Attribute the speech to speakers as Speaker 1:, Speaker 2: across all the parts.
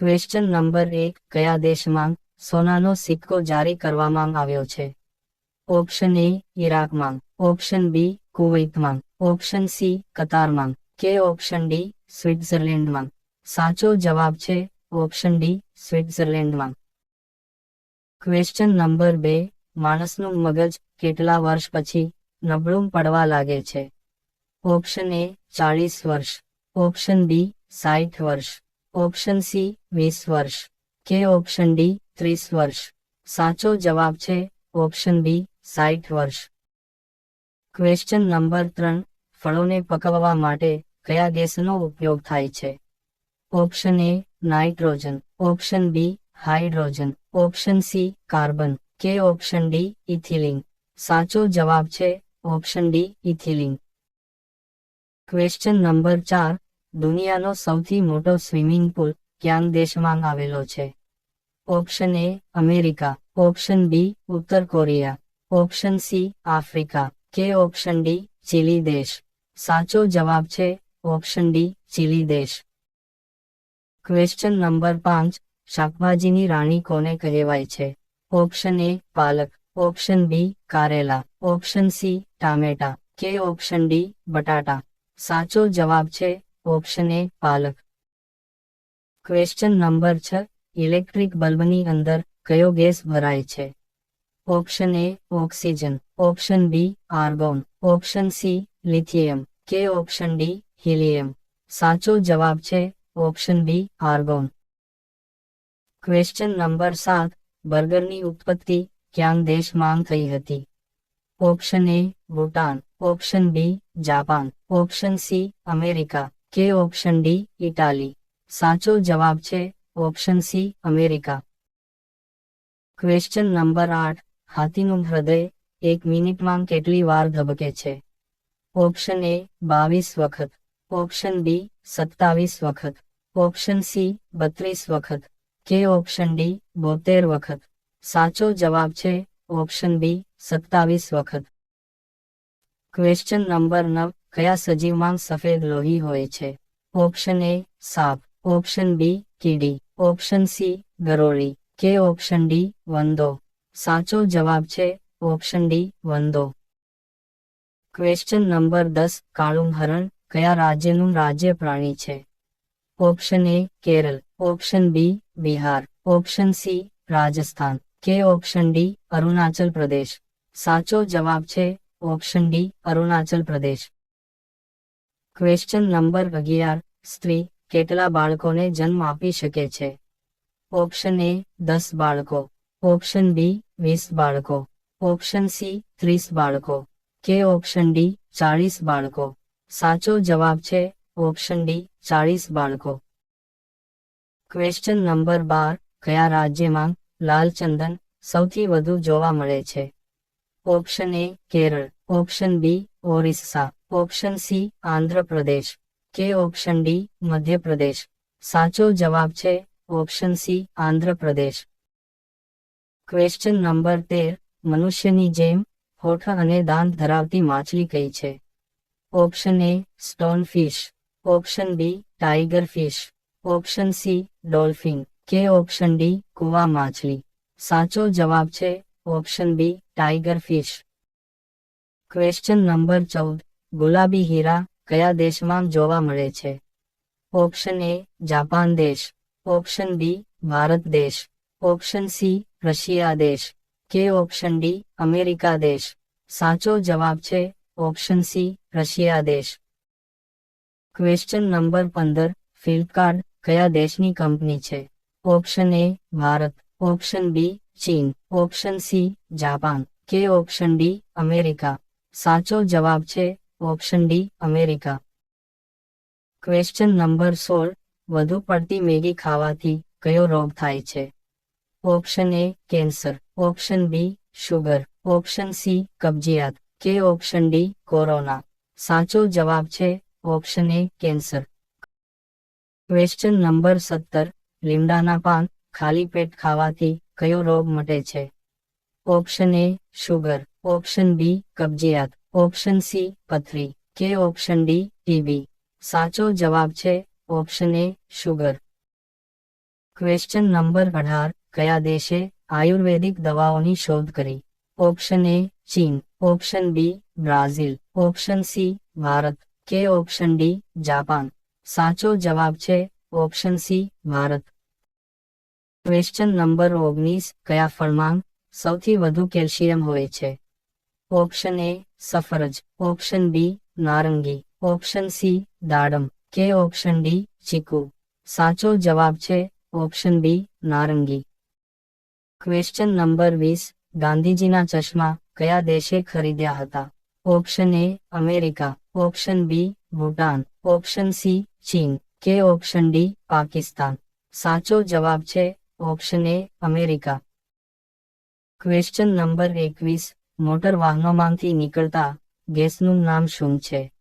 Speaker 1: Question number એક કયા દેશમાં સોનાનો સિક્કો જારી કરવામાં આવ્યો છે? ઓપ્શન એ ઈરાકમાં ઓપ્શન બી કુવૈતમાં ઓપ્શન સી કતારમાં કે ઓપ્શન ડી સ્વિટ્ઝરલેન્ડમાં સાચો જવાબ છે ઓપ્શન ડી સ્વિટ્ઝરલેન્ડમાં ક્વેશ્ચન નંબર બે, માણસનું મગજ કેટલા વર્ષ પછી નબળું પડવા લાગે છે? ઓપ્શન એ ચાળીસ વર્ષ. ઓપ્શન બી સાઠ વર્ષ. ઓપ્શન સી, વીસ વર્ષ. કે ઓપ્શન ડી, ત્રીસ વર્ષ. સાચો જવાબ છે ઓપ્શન બી સાઠ વર્ષ. ક્વેશ્ચન નંબર ત્રણ, ફળોને પકવવા માટે કયા ગેસનો ઉપયોગ થાય છે? Option A, nitrogen. Option B, hydrogen. Option C, carbon. કે ઓપ્શન ડી, ઇથિલિન. સાચો જવાબ છે option D, ethylene. Question number ચાર દુનિયાનો સૌથી મોટો સ્વિમિંગ પુલ ક્યાં દેશમાં આવેલો છે? Option A America, option B ઉત્તર કોરિયા, ઓપ્શન સી આફ્રિકા, કે ઓપ્શન ડી ચીલી દેશ. સાચો જવાબ છે ઓપ્શન ડી ચીલી દેશ. ક્વેશ્ચન નંબર પાંચ, શાકભાજીની રાણી કોને કહેવાય છે? Option A palak, option B કારેલા, ઓપ્શન સી ટામેટા, કે ઓપ્શન ડી બટાટા. સાચો જવાબ છે ઓપ્શન એ પાલક ક્વેશ્ચન નંબર છ, ઇલેક્ટ્રિક બલ્બની અંદર કયો ગેસ ભરાય છે? Option A oxygen, option B argon, option C lithium, કે ઓપ્શન ડી હિલિયમ. સાચો જવાબ છે option B argon. Question number સાત, બર્ગરની ઉત્પત્તિ ક્યાં દેશમાં થઈ હતી? Option A Bhutan, option B Japan, option C America. કે ઓપ્શન ડી, ઇટાલી. સાચો જવાબ છે option C, America. Question number આઠ. હાથીનું હૃદય એક મિનિટમાં કેટલી વાર ધબકે છે? ઓપ્શન એ, બાવીસ વખત. ઓપ્શન બી સત્તાવીસ વખત. ઓપ્શન સી, બત્રીસ વખત. કે ઓપ્શન ડી, બોતેર વખત. સાચો જવાબ છે ઓપ્શન બી, સત્તાવીસ વખત. ક્વેશ્ચન નંબર નવ. કયા સજીવમાં સફેદ લોહી હોય છે? ઓપ્શન એ સાપ. ઓપ્શન બી કીડી. ઓપ્શન સી ગરોળી. કે ઓપ્શન ડી વંદો. સાચો જવાબ છે ઓપ્શન ડી વંદો. ક્વેશ્ચન નંબર દસ કાળું હરણ કયા રાજ્યનું રાજ્ય પ્રાણી છે? Option A Kerala. Option B Bihar. Option C Rajasthan. કે ઓપ્શન ડી અરુણાચલ પ્રદેશ. સાચો જવાબ છે option D Arunachal Pradesh. Question number અગિયાર. સ્ત્રી કેટલા બાળકોને જન્મ આપી શકે છે? ઓપ્શન એ દસ બાળકો. ઓપ્શન બી વીસ બાળકો. ઓપ્શન સી ત્રીસ બાળકો. કે ઓપ્શન ડી ચાળીસ બાળકો. સાચો જવાબ છે ઓપ્શન ડી ચાળીસ બાળકો. ક્વેશ્ચન નંબર બાર. કયા રાજ્યમાં લાલ ચંદન સૌથી વધુ જોવા મળે છે? Option A Kerala option B Orissa option C Andhra Pradesh કે ઓપ્શન ડી મધ્યપ્રદેશ સાચો જવાબ છે option C Andhra Pradesh question number તેર મનુષ્યની જેમ હોઠ અને દાંત ધરાવતી માછલી કઈ છે option A stone fish option B tiger fish option C dolphin કે ઓપ્શન ડી કુવા માછલી સાચો જવાબ છે option B tiger fish. Question number ચૌદ. ગુલાબી હીરા કયા દેશમાં જોવા મળે છે? ઓપ્શન એ જાપાન દેશ. ઓપ્શન બી ભારત દેશ. ઓપ્શન સી રશિયા દેશ. કે ઓપ્શન ડી અમેરિકા દેશ. સાચો જવાબ છે ઓપ્શન સી રશિયા દેશ. ક્વેશ્ચન નંબર પંદર. ફ્લિપકાર્ટ કયા દેશની કંપની છે? Option A Bharat. Option B ચીન. Option C Japan. કે ઓપ્શન ડી, અમેરિકા. સાચો જવાબ છે, option D, America. Question number સોળ, વધુ પડતી મેગી ખાવાથી કયો રોગ થાય છે? Option A, cancer. Option B, sugar. Option C, કબજિયાત. કે ઓપ્શન ડી, કોરોના. સાચો જવાબ છે, option A, cancer. Question number સત્તર, લીમડાના પાન ખાલી પેટ ખાવાથી કયો રોગ મટે છે? Option A sugar, option B કબજિયાત, ઓપ્શન સી પથરી, કે ઓપ્શન ડી ટીબી સાચો જવાબ છે option A sugar. Question number અઢાર, કયા દેશે આયુર્વેદિક દવાઓની શોધ કરી? ઓપ્શન એ ચીન, option B Brazil, option C Bharat, કે ઓપ્શન ડી જાપાન. સાચો જવાબ છે option C Bharat. Question number ઓગણીસ, કયા ફળમાં સૌથી વધુ કેલ્શિયમ હોય છે. ઓપ્શન એ સફરજ, ઓપ્શન બી નારંગી, ઓપ્શન સી દાડમ, કે ઓપ્શન ડી ચીકુ. સાચો જવાબ છે ઓપ્શન બી નારંગી. ક્વેશ્ચન નંબર વીસ, ગાંધીજીના ચશ્મા કયા દેશે ખરીદ્યા હતા? Option A America, option B Bhutan, option C ચીન, કે ઓપ્શન ડી પાકિસ્તાન. સાચો જવાબ છે option A America. Question number એકવીસ. મોટર વાહનોમાંથી નીકળતા ગેસનું નામ શું છે?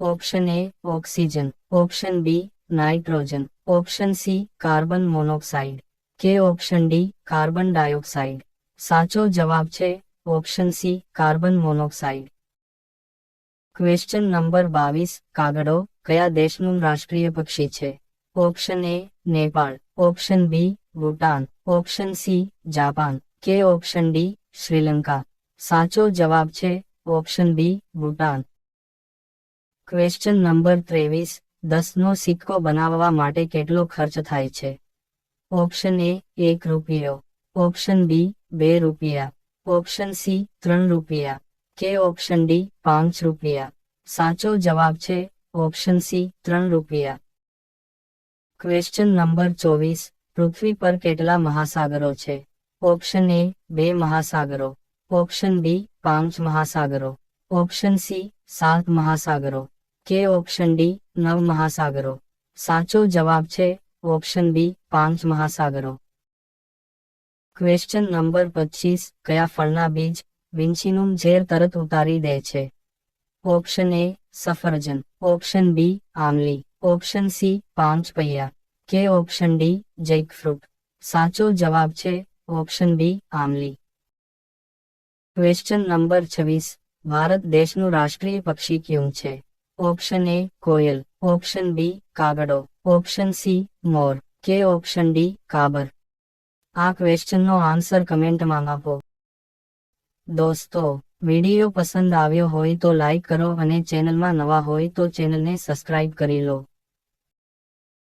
Speaker 1: Option A oxygen. Option B nitrogen. Option C carbon monoxide. કે ઓપ્શન ડી કાર્બન ડાયોક્સાઇડ. સાચો જવાબ છે option C carbon monoxide. Question number બાવીસ. કાગડો કયા દેશનું રાષ્ટ્રીય પક્ષી છે? Option A Nepal. Option B Bhutan. Option C Japan. કે ઓપ્શન ડી શ્રીલંકા? સાચો જવાબ છે option B Bhutan. Question number ત્રેવીસ, દસનો સિક્કો બનાવવા માટે કેટલો ખર્ચ થાય છે? ઓપ્શન એ એક રૂપિયો. ઓપ્શન બી બે રૂપિયા. ઓપ્શન સી ત્રણ રૂપિયા. કે ઓપ્શન ડી પાંચ રૂપિયા. સાચો જવાબ છે ઓપ્શન સી ત્રણ રૂપિયા. ક્વેશ્ચન નંબર ચોવીસ, પૃથ્વી પર કેટલા મહાસાગરો છે? ઓપ્શન એ બે મહાસાગરો. ઓપ્શન બી પાંચ મહાસાગરો. ઓપ્શન સી સાત મહાસાગરો. કે ઓપ્શન ડી નવ મહાસાગરો. સાચો જવાબ છે ઓપ્શન બી પાંચ મહાસાગરો. ક્વેશ્ચન નંબર પચીસ, કયા ફળના બીજ વિંચીનું ઝેર તરત ઉતારી દે છે? ઓપ્શન એ સફરજન. ઓપ્શન બી આમલી ઓપ્શન સી પાંચ પૈયા. કે ઓપ્શન ડી જેકફ્રૂટ. સાચો જવાબ છે ઓપ્શન બી આમલી ક્વેશ્ચન નંબર છવ્વીસ. ભારત દેશનું રાષ્ટ્રીય પક્ષી કયું છે? ઓપ્શન એ કોયલ. ઓપ્શન બી કાગડો. ઓપ્શન સી મોર. કે ઓપ્શન ડી કાબર. આ ક્વેશ્ચનનો આન્સર કમેન્ટમાં આપો. દોસ્તો, વીડિયો પસંદ આવ્યો હોય તો લાઈક કરો અને ચેનલમાં નવા હોય તો ચેનલને સબસ્ક્રાઇબ કરી લો.